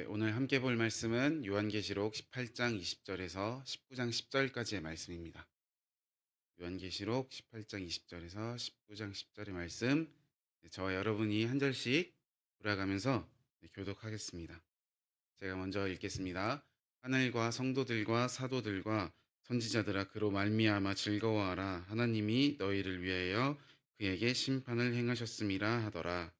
네, 오늘 함께 볼 말씀은 요한계시록 18장 20절에서 19장 10절까지의 말씀입니다. 요한계시록 18장 20절에서 19장 10절의 말씀, 네, 저와 여러분이 한 절씩 돌아가면서 네, 교독하겠습니다. 제가 먼저 읽겠습니다. 하늘과 성도들과 사도들과 선지자들아 그로 말미암아 즐거워하라 하나님이 너희를 위하여 그에게 심판을 행하셨음이라 하더라.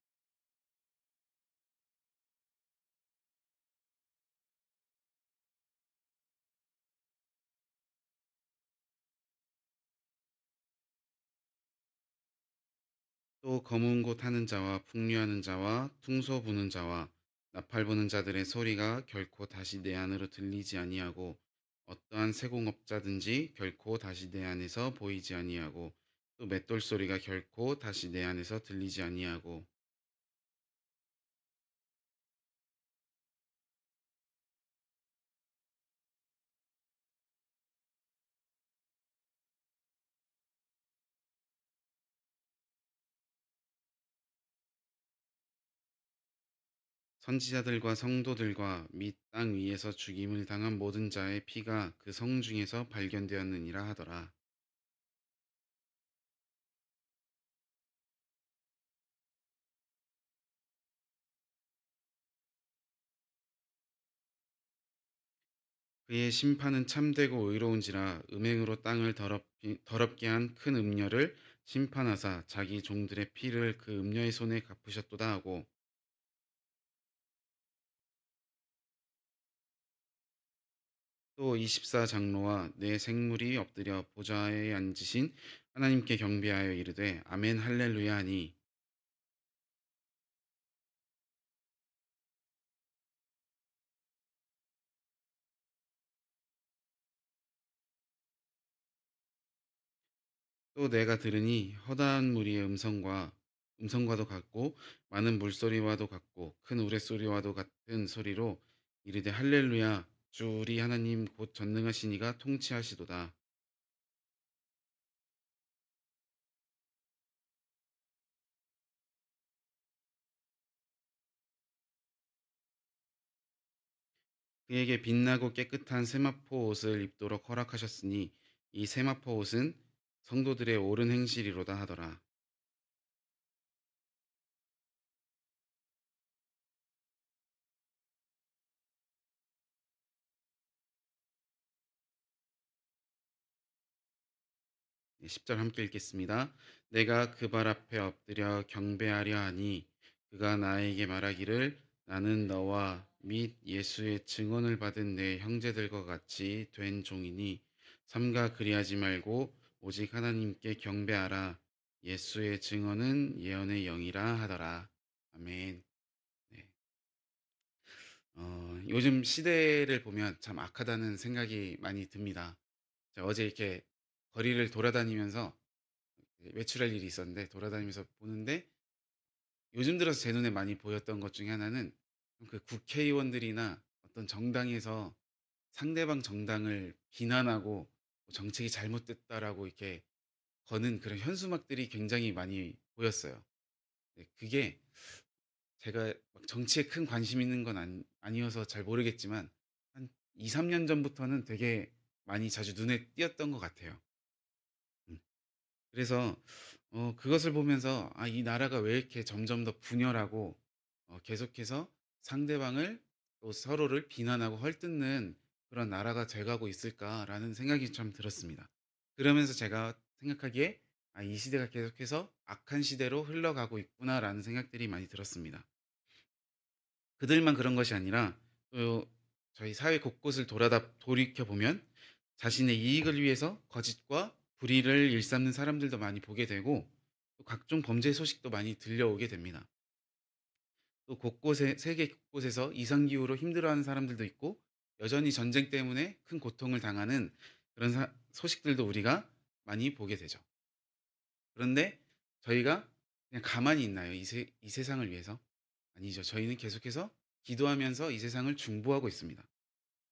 또 검은 곳 하는 자와 풍류하는 자와 퉁소 부는 자와 나팔 부는 자들의 소리가 결코 다시 내 안으로 들리지 아니하고 어떠한 세공업자든지 결코 다시 내 안에서 보이지 아니하고 또 맷돌 소리가 결코 다시 내 안에서 들리지 아니하고 선지자들과 성도들과 및 땅 위에서 죽임을 당한 모든 자의 피가 그 성 중에서 발견되었느니라 하더라. 그의 심판은 참되고 의로운지라 음행으로 땅을 더럽게 한 큰 음녀를 심판하사 자기 종들의 피를 그 음녀의 손에 갚으셨도다 하고 또 24 장로와 내 생물이 엎드려 보좌에 앉으신 하나님께 경배하여 이르되 아멘 할렐루야 하니. 또 내가 들으니 허다한 무리의 음성과 음성과도 같고 많은 물소리와도 같고 큰 우레소리와도 같은 소리로 이르되 할렐루야 주 우리 하나님 곧 전능하신 이가 통치하시도다. 그에게 빛나고 깨끗한 세마포 옷을 입도록 허락하셨으니 이 세마포 옷은 성도들의 옳은 행실이로다 하더라. 네, 10절 함께 읽겠습니다. 내가 그 발 앞에 엎드려 경배하려 하니 그가 나에게 말하기를 나는 너와 및 예수의 증언을 받은 내 형제들과 같이 된 종이니 삼가 그리하지 말고 오직 하나님께 경배하라. 예수의 증언은 예언의 영이라 하더라. 아멘. 네. 어, 요즘 시대를 보면 참 악하다는 생각이 많이 듭니다. 어제 이렇게 거리를 돌아다니면서 외출할 일이 있었는데 돌아다니면서 보는데 요즘 들어서 제 눈에 많이 보였던 것 중에 하나는 그 국회의원들이나 어떤 정당에서 상대방 정당을 비난하고 뭐 정책이 잘못됐다라고 이렇게 거는 그런 현수막들이 굉장히 많이 보였어요. 네, 그게 제가 막 정치에 큰 관심 있는 건 아니, 아니 어서 잘 모르겠지만 한 2, 3년 전부터는 되게 많이 자주 눈에 띄었던 것 같아요. 음. 그래서 어, 그것을 보면서 아, 이 나라가 왜 이렇게 점점 더 분열하고 어, 계속해서 상대방을 또 서로를 비난하고 헐뜯는 그런 나라가 돼가고 있을까라는 생각이 참 들었습니다. 그러면서 제가 생각하기에 아, 이 시대가 계속해서 악한 시대로 흘러가고 있구나라는 생각들이 많이 들었습니다. 그들만 그런 것이 아니라 또 저희 사회 곳곳을 돌아다 돌이켜 보면 자신의 이익을 위해서 거짓과 불의를 일삼는 사람들도 많이 보게 되고 또 각종 범죄 소식도 많이 들려오게 됩니다. 또 곳곳에 세계 곳곳에서 이상 기후로 힘들어하는 사람들도 있고 여전히 전쟁 때문에 큰 고통을 당하는 그런 사- 소식들도 우리가 많이 보게 되죠. 그런데 저희가 그냥 가만히 있나요? 이, 세, 이 세상을 위해서? 아니죠. 저희는 계속해서 기도하면서 이 세상을 중보하고 있습니다.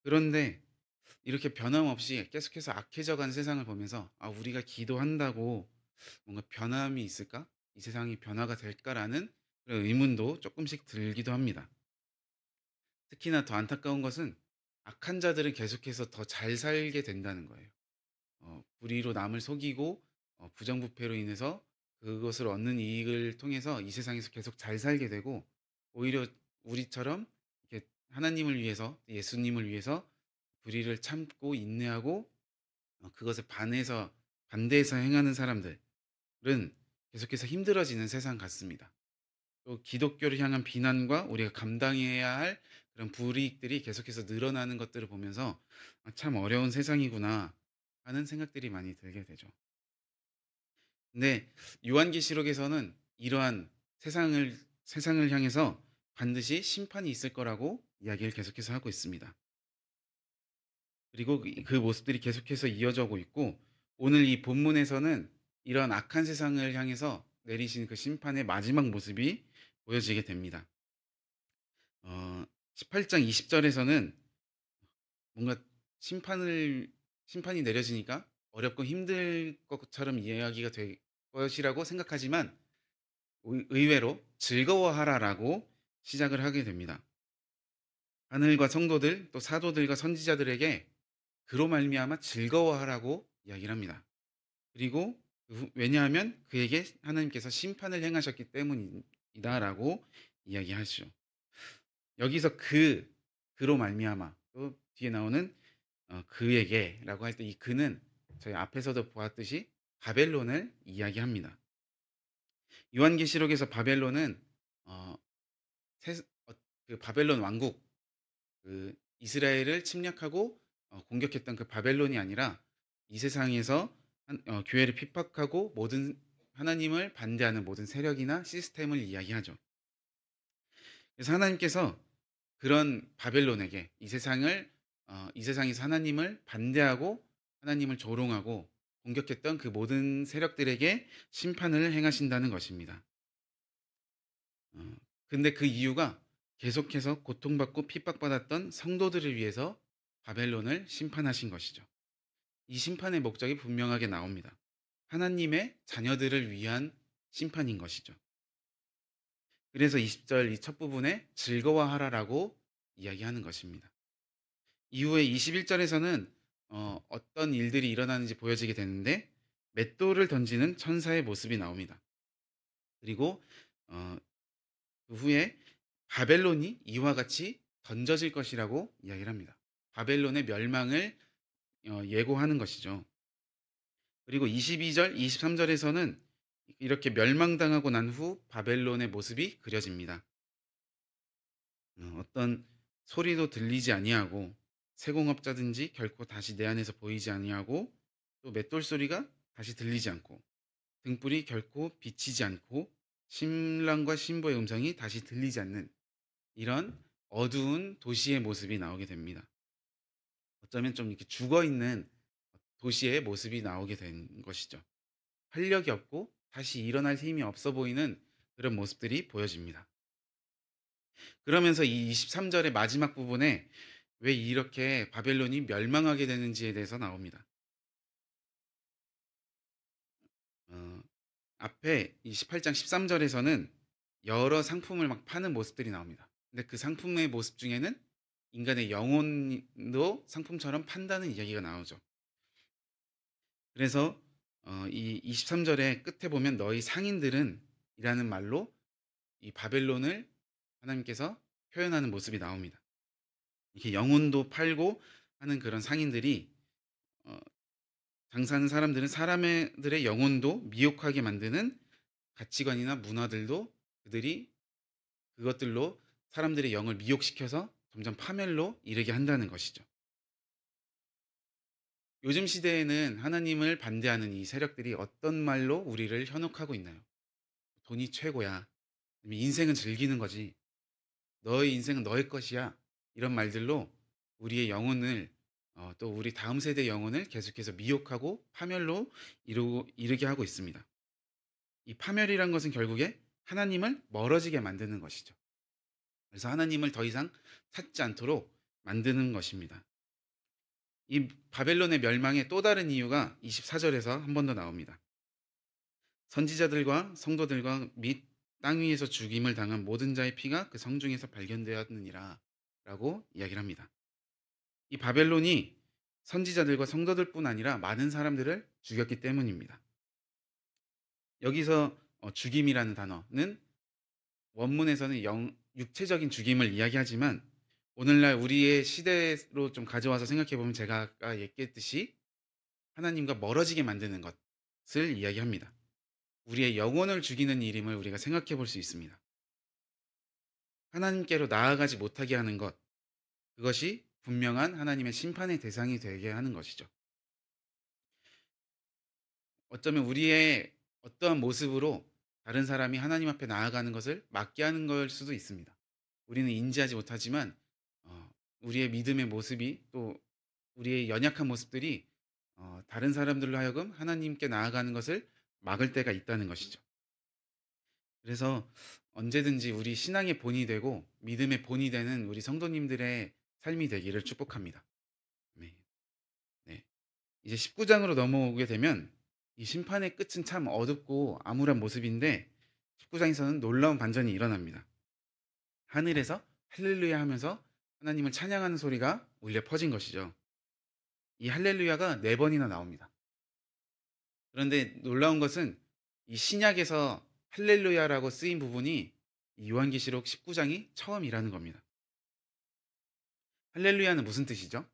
그런데 이렇게 변함없이 계속해서 악해져 가는 세상을 보면서 아, 우리가 기도한다고 뭔가 변함이 있을까? 이 세상이 변화가 될까라는 그런 의문도 조금씩 들기도 합니다. 특히나 더 안타까운 것은 악한 자들은 계속해서 더 잘 살게 된다는 거예요. 어 불의로 남을 속이고 어 부정부패로 인해서 그것을 얻는 이익을 통해서 이 세상에서 계속 잘 살게 되고 오히려 우리처럼 이렇게 하나님을 위해서 예수님을 위해서 불의를 참고 인내하고 어 그것에 반해서 반대해서 행하는 사람들은 계속해서 힘들어지는 세상 같습니다. 또 기독교를 향한 비난과 우리가 감당해야 할 그런 불이익들이 계속해서 늘어나는 것들을 보면서 '아 참 어려운 세상이구나.' 하는 생각들이 많이 들게 되죠. 근데 요한계시록에서는 이러한 세상을 세상을 향해서 반드시 심판이 있을 거라고 이야기를 계속해서 하고 있습니다. 그리고 그 그 모습들이 계속해서 이어져 오고 있고 오늘 이 본문에서는 이러한 악한 세상을 향해서 내리신 그 심판의 마지막 모습이 보여지게 됩니다. 어 18장 20 절에서는 뭔가 심판을 심판이 내려지니까 어렵고 힘들 것처럼 이야기가 될 것이라고 생각하지만 의 의외로 "즐거워하라."라고 시작을 하게 됩니다. 하늘과 성도들 또 사도들과 선지자들에게 그로 말미암아 즐거워하라고 이야기를 합니다. 그리고 그 왜냐하면 그에게 하나님께서 심판을 행하셨기 때문이다라고 이야기하시죠. 여기서 그 그로 말미암아 또 뒤에 나오는 어 그에게라고 할 때 이 그는 저희 앞에서도 보았듯이 바벨론을 이야기합니다. 요한계시록에서 바벨론은 어 세 어 그 바벨론 왕국 그 이스라엘을 침략하고 어 공격했던 그 바벨론이 아니라 이 세상에서 한 어 교회를 핍박하고 모든 하나님을 반대하는 모든 세력이나 시스템을 이야기하죠. 그래서 하나님께서 그런 바벨론에게 이 세상을 어 이 세상에서 하나님을 반대하고 하나님을 조롱하고 공격했던 그 모든 세력들에게 심판을 행하신다는 것입니다. 어 근데 그 이유가 계속해서 고통받고 핍박받았던 성도들을 위해서 바벨론을 심판하신 것이죠. 이 심판의 목적이 분명하게 나옵니다. 하나님의 자녀들을 위한 심판인 것이죠. 그래서 20절 이 첫 부분에 "즐거워하라."라고 이야기하는 것입니다. 이후에 21 절에서는 어 어떤 일들이 일어나는지 보여지게 되는데 맷돌을 던지는 천사의 모습이 나옵니다. 그리고 어 그 후에 바벨론이 이와 같이 던져질 것이라고 이야기를 합니다. 바벨론의 멸망을 어 예고하는 것이죠. 그리고 22 절, 23 절에서는 이렇게 멸망당하고 난 후 바벨론의 모습이 그려집니다. 어 어떤 소리도 들리지 아니하고 세공업자든지 결코 다시 내 안에서 보이지 아니하고 또 맷돌 소리가 다시 들리지 않고 등불이 결코 비치지 않고 신랑과 신부의 음성이 다시 들리지 않는 이런 어두운 도시의 모습이 나오게 됩니다. 어쩌면 좀 이렇게 죽어 있는 도시의 모습이 나오게 된 것이죠. 활력이 없고 다시 일어날 힘이 없어 보이는 그런 모습들이 보여집니다. 그러면서 이 23 절의 마지막 부분에 왜 이렇게 바벨론이 멸망하게 되는지에 대해서 나옵니다. 어 앞에 이 18장 13 절에서는 여러 상품을 막 파는 모습들이 나옵니다. 근데 그 상품의 모습 중에는 인간의 영혼도 상품처럼 판다는 이야기가 나오죠. 그래서 어 이 23 절의 끝에 보면 "너희 상인들은" 이라는 말로 이 바벨론을 하나님께서 표현하는 모습이 나옵니다. 이렇게 영혼도 팔고 하는 그런 상인들이 어 장사하는 사람들은 사람의 들의 영혼도 미혹하게 만드는 가치관이나 문화들도 그들이 그것들로 사람들의 영을 미혹시켜서 점점 파멸로 이르게 한다는 것이죠. 요즘 시대에는 하나님을 반대하는 이 세력들이 어떤 말로 우리를 현혹하고 있나요? "돈이 최고야." 아니면 "인생은 즐기는 거지." "너의 인생은 너의 것이야." 이런 말들로 우리의 영혼을 어 또 우리 다음 세대의 영혼을 계속해서 미혹하고 파멸로 이루 이르게 하고 있습니다. 이 파멸이란 것은 결국에 하나님을 멀어지게 만드는 것이죠. 그래서 하나님을 더 이상 찾지 않도록 만드는 것입니다. 이 바벨론의 멸망의 또 다른 이유가 24 절에서 한 번 더 나옵니다. 선지자들과 성도들과 및 땅 위에서 죽임을 당한 모든 자의 피가 그 성중에서 발견되었느니라. 바벨론이라고 이야기를 합니다. 이 바벨론이 선지자들과 성도들뿐 아니라 많은 사람들을 죽였기 때문입니다. 여기서 어, 죽임이라는 단어는 원문에서는 영, 육체적인 죽임을 이야기하지만 오늘날 우리의 시대로 좀 가져와서 생각해 보면 제가 아까 얘기했듯이 하나님과 멀어지게 만드는 것을 이야기합니다. 우리의 영혼을 죽이는 일임을 우리가 생각해 볼 수 있습니다. 하나님께로 나아가지 못하게 하는 것, 그것이 분명한 하나님의 심판의 대상이 되게 하는 것이죠. 어쩌면 우리의 어떠한 모습으로 다른 사람이 하나님 앞에 나아가는 것을 막게 하는 걸 수도 있습니다. 우리는 인지하지 못하지만 어, 우리의 믿음의 모습이 또 우리의 연약한 모습들이 어, 다른 사람들로 하여금 하나님께 나아가는 것을 막을 때가 있다는 것이죠. 그래서 언제든지 우리 신앙의 본이 되고 믿음의 본이 되는 우리 성도님들의 삶이 되기를 축복합니다. 네. 네. 이제 19장으로 넘어오게 되면 이 심판의 끝은 참 어둡고 암울한 모습인데 19장에서는 놀라운 반전이 일어납니다. 하늘에서 할렐루야 하면서 하나님을 찬양하는 소리가 울려 퍼진 것이죠. 이 할렐루야가 네 번이나 나옵니다. 그런데 놀라운 것은 이 신약에서 할렐루야라고 쓰인 부분이 이 요한계시록 19장이 처음이라는 겁니다. 할렐루야는 무슨 뜻이죠?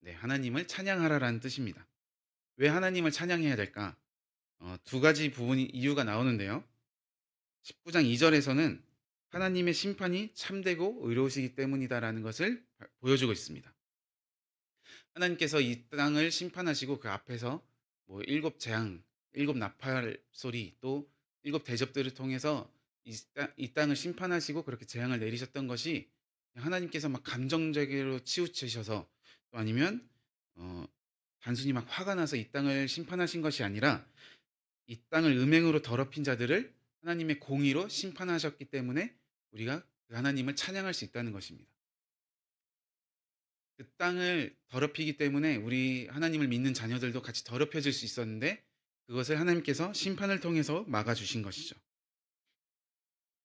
네, 하나님을 찬양하라라는 뜻입니다. 왜 하나님을 찬양해야 될까? 어, 두 가지 부분이 이유가 나오는데요. 19장 2절에서는 하나님의 심판이 참되고 의로우시기 때문이다라는 것을 보여주고 있습니다. 하나님께서 이 땅을 심판하시고 그 앞에서 뭐 일곱 재앙, 일곱 나팔 소리 또 일곱 대접들을 통해서 이, 땅, 이 땅을 심판하시고 그렇게 재앙을 내리셨던 것이 하나님께서 막 감정적으로 치우치셔서 또 아니면 어, 단순히 막 화가 나서 이 땅을 심판하신 것이 아니라 이 땅을 음행으로 더럽힌 자들을 하나님의 공의로 심판하셨기 때문에 우리가 그 하나님을 찬양할 수 있다는 것입니다. 그 땅을 더럽히기 때문에 우리 하나님을 믿는 자녀들도 같이 더럽혀질 수 있었는데 그것을 하나님께서 심판을 통해서 막아주신 것이죠.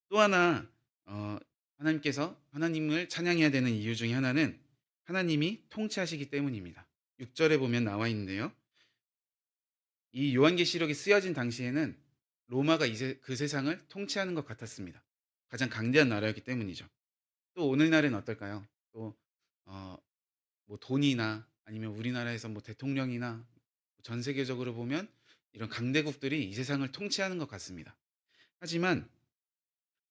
또 하나 어, 하나님께서 하나님을 찬양해야 되는 이유 중에 하나는 하나님이 통치하시기 때문입니다. 6절에 보면 나와 있는데요. 이 요한계시록이 쓰여진 당시에는 로마가 이제 그 세상을 통치하는 것 같았습니다. 가장 강대한 나라였기 때문이죠. 또 오늘날은 어떨까요? 또 어, 뭐 돈이나 아니면 우리나라에서 뭐 대통령이나 전 세계적으로 보면 이런 강대국들이 이 세상을 통치하는 것 같습니다. 하지만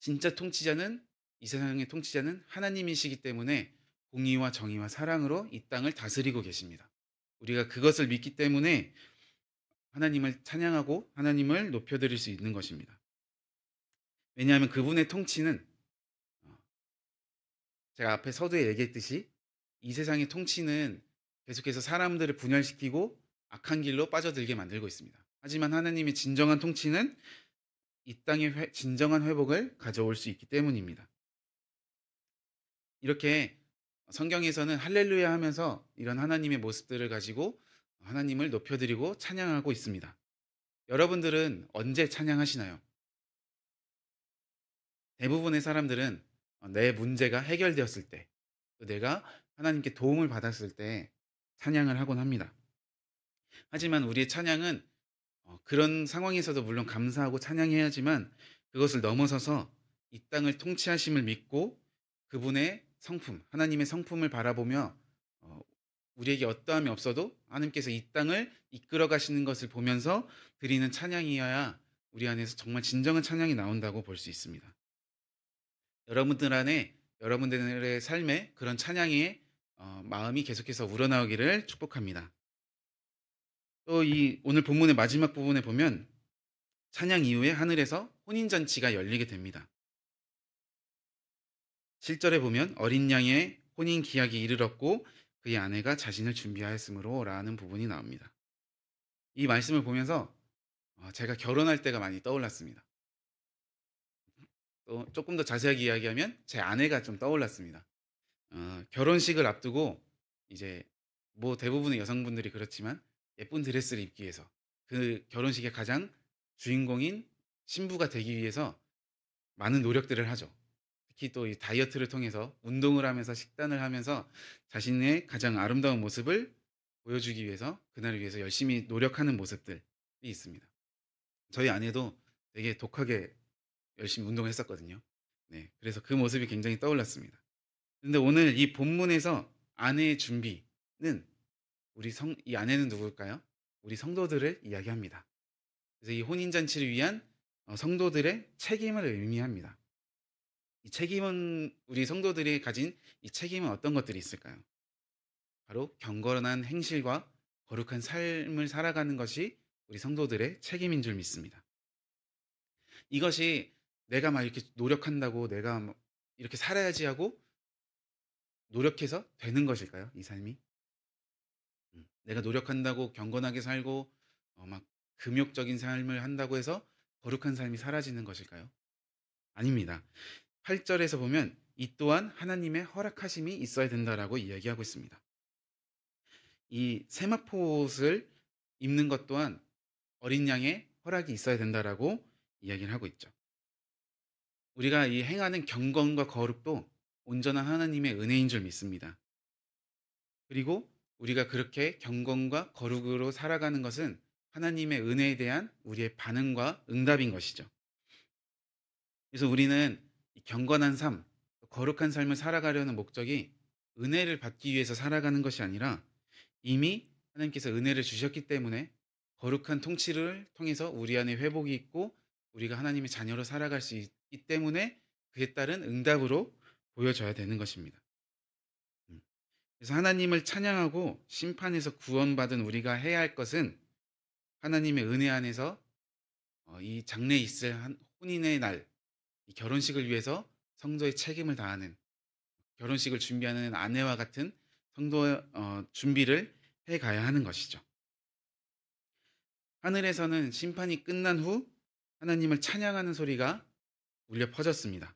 진짜 통치자는 이 세상의 통치자는 하나님이시기 때문에 공의와 정의와 사랑으로 이 땅을 다스리고 계십니다. 우리가 그것을 믿기 때문에 하나님을 찬양하고 하나님을 높여드릴 수 있는 것입니다. 왜냐하면 그분의 통치는 어, 제가 앞에 서두에 얘기했듯이 이 세상의 통치는 계속해서 사람들을 분열시키고 악한 길로 빠져들게 만들고 있습니다. 하지만 하나님의 진정한 통치는 이 땅의 회, 진정한 회복을 가져올 수 있기 때문입니다. 이렇게 성경에서는 할렐루야 하면서 이런 하나님의 모습들을 가지고 하나님을 높여드리고 찬양하고 있습니다. 여러분들은 언제 찬양하시나요? 대부분의 사람들은 내 문제가 해결되었을 때, 내가 하나님께 도움을 받았을 때 찬양을 하곤 합니다. 하지만 우리의 찬양은 어, 그런 상황에서도 물론 감사하고 찬양해야지만 그것을 넘어서서 이 땅을 통치하심을 믿고 그분의 성품, 하나님의 성품을 바라보며 어, 우리에게 어떠함이 없어도 하나님께서 이 땅을 이끌어 가시는 것을 보면서 드리는 찬양이어야 우리 안에서 정말 진정한 찬양이 나온다고 볼 수 있습니다. 여러분들 안에 여러분들의 삶에 그런 찬양의 어, 마음이 계속해서 우러나오기를 축복합니다. 또 이 오늘 본문의 마지막 부분에 보면 찬양 이후에 하늘에서 혼인잔치가 열리게 됩니다. 7절에 보면 어린 양의 혼인 기약이 이르렀고 그의 아내가 자신을 준비하였으므로 라는 부분이 나옵니다. 이 말씀을 보면서 어, 제가 결혼할 때가 많이 떠올랐습니다. 또 조금 더 자세하게 이야기하면 제 아내가 좀 떠올랐습니다. 어, 결혼식을 앞두고 이제 뭐 대부분의 여성분들이 그렇지만 예쁜 드레스를 입기 위해서 그 결혼식의 가장 주인공인 신부가 되기 위해서 많은 노력들을 하죠. 특히 또 이 다이어트를 통해서 운동을 하면서 식단을 하면서 자신의 가장 아름다운 모습을 보여주기 위해서 그날을 위해서 열심히 노력하는 모습들이 있습니다. 저희 아내도 되게 독하게 열심히 운동을 했었거든요. 네. 그래서 그 모습이 굉장히 떠올랐습니다. 근데 오늘 이 본문에서 아내의 준비는 우리 성 이 아내는 누굴까요? 우리 성도들을 이야기합니다. 그래서 이 혼인 잔치를 위한 어 성도들의 책임을 의미합니다. 이 책임은 우리 성도들이 가진 이 책임은 어떤 것들이 있을까요? 바로 경건한 행실과 거룩한 삶을 살아가는 것이 우리 성도들의 책임인 줄 믿습니다. 이것이 내가 막 이렇게 노력한다고 내가 뭐 이렇게 살아야지 하고 노력해서 되는 것일까요? 이 삶이? 음. 내가 노력한다고 경건하게 살고 어 막 금욕적인 삶을 한다고 해서 거룩한 삶이 사라지는 것일까요? 아닙니다. 8 절에서 보면 "이 또한 하나님의 허락하심이 있어야 된다."라고 이야기하고 있습니다. 이 세마포옷을 입는 것 또한 "어린 양의 허락이 있어야 된다."라고 이야기를 하고 있죠. 우리가 이 행하는 경건과 거룩도 온전한 하나님의 은혜인 줄 믿습니다. 그리고 우리가 그렇게 경건과 거룩으로 살아가는 것은 하나님의 은혜에 대한 우리의 반응과 응답인 것이죠. 그래서 우리는 이 경건한 삶, 거룩한 삶을 살아가려는 목적이 은혜를 받기 위해서 살아가는 것이 아니라 이미 하나님께서 은혜를 주셨기 때문에 거룩한 통치를 통해서 우리 안에 회복이 있고 우리가 하나님의 자녀로 살아갈 수 있기 때문에 그에 따른 응답으로 보여져야 되는 것입니다. 음. 그래서 하나님을 찬양하고 심판에서 구원받은 우리가 해야 할 것은 하나님의 은혜 안에서 어이 장래에 있을 한 혼인의 날이 결혼식을 위해서 성도의 책임을 다하는 결혼식을 준비하는 아내와 같은 성도의 어 준비를 해 가야 하는 것이죠. 하늘에서는 심판이 끝난 후 하나님을 찬양하는 소리가 울려 퍼졌습니다.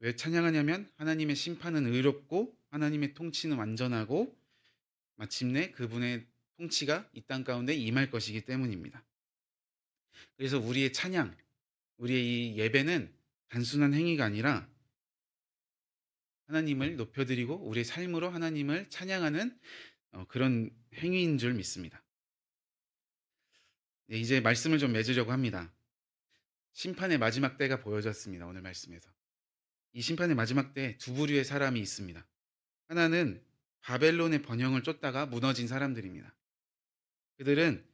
왜 찬양하냐면 하나님의 심판은 의롭고 하나님의 통치는 완전하고 마침내 그분의 통치가 이 땅 가운데 임할 것이기 때문입니다. 그래서 우리의 찬양, 우리의 이 예배는 단순한 행위가 아니라 하나님을 높여 드리고 우리의 삶으로 하나님을 찬양하는 어 그런 행위인 줄 믿습니다. 네 이제 말씀을 좀 맺으려고 합니다. 심판의 마지막 때가 보여졌습니다, 오늘 말씀에서. 이 심판의 마지막 때에 두 부류의 사람이 있습니다. 하나는 바벨론의 번영을 쫓다가 무너진 사람들입니다. 그들은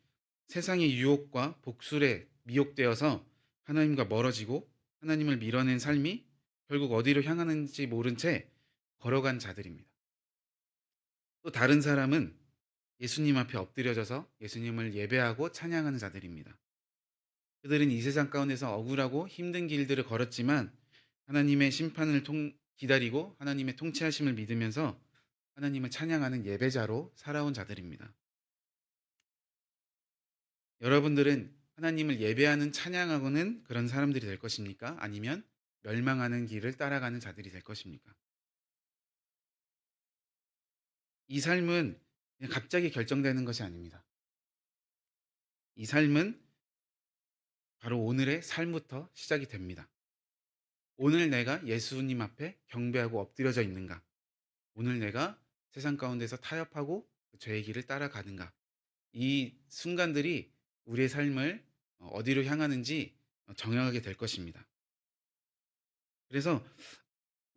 세상의 유혹과 복술에 미혹되어서 하나님과 멀어지고 하나님을 밀어낸 삶이 결국 어디로 향하는지 모른 채 걸어간 자들입니다. 또 다른 사람은 예수님 앞에 엎드려져서 예수님을 예배하고 찬양하는 자들입니다. 그들은 이 세상 가운데서 억울하고 힘든 길들을 걸었지만 하나님의 심판을 통 기다리고 하나님의 통치하심을 믿으면서 하나님을 찬양하는 예배자로 살아온 자들입니다. 여러분들은 하나님을 예배하는 찬양하고는 그런 사람들이 될 것입니까? 아니면 멸망하는 길을 따라가는 자들이 될 것입니까? 이 삶은 갑자기 결정되는 것이 아닙니다. 이 삶은 바로 오늘의 삶부터 시작이 됩니다. 오늘 내가 예수님 앞에 경배하고 엎드려져 있는가? 오늘 내가 세상 가운데서 타협하고 죄의 길을 따라가는가? 이 순간들이 우리의 삶을 어 어디로 향하는지 어 정하게 될 것입니다. 그래서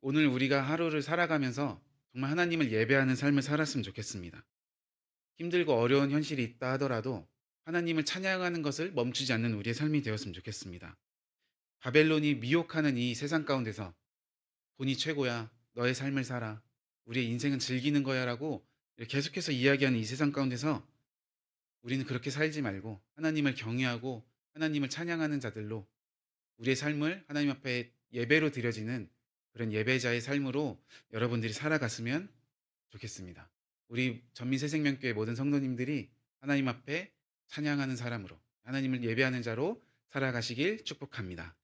오늘 우리가 하루를 살아가면서 정말 하나님을 예배하는 삶을 살았으면 좋겠습니다. 힘들고 어려운 현실이 있다 하더라도 하나님을 찬양하는 것을 멈추지 않는 우리의 삶이 되었으면 좋겠습니다. 바벨론이 미혹하는 이 세상 가운데서 "돈이 최고야. 너의 삶을 살아. 우리의 인생은 즐기는 거야."라고 계속해서 이야기하는 이 세상 가운데서 우리는 그렇게 살지 말고 하나님을 경외하고 하나님을 찬양하는 자들로 우리의 삶을 하나님 앞에 예배로 드려지는 그런 예배자의 삶으로 여러분들이 살아갔으면 좋겠습니다. 우리 전민새생명교회 모든 성도님들이 하나님 앞에 찬양하는 사람으로 하나님을 예배하는 자로 살아가시길 축복합니다.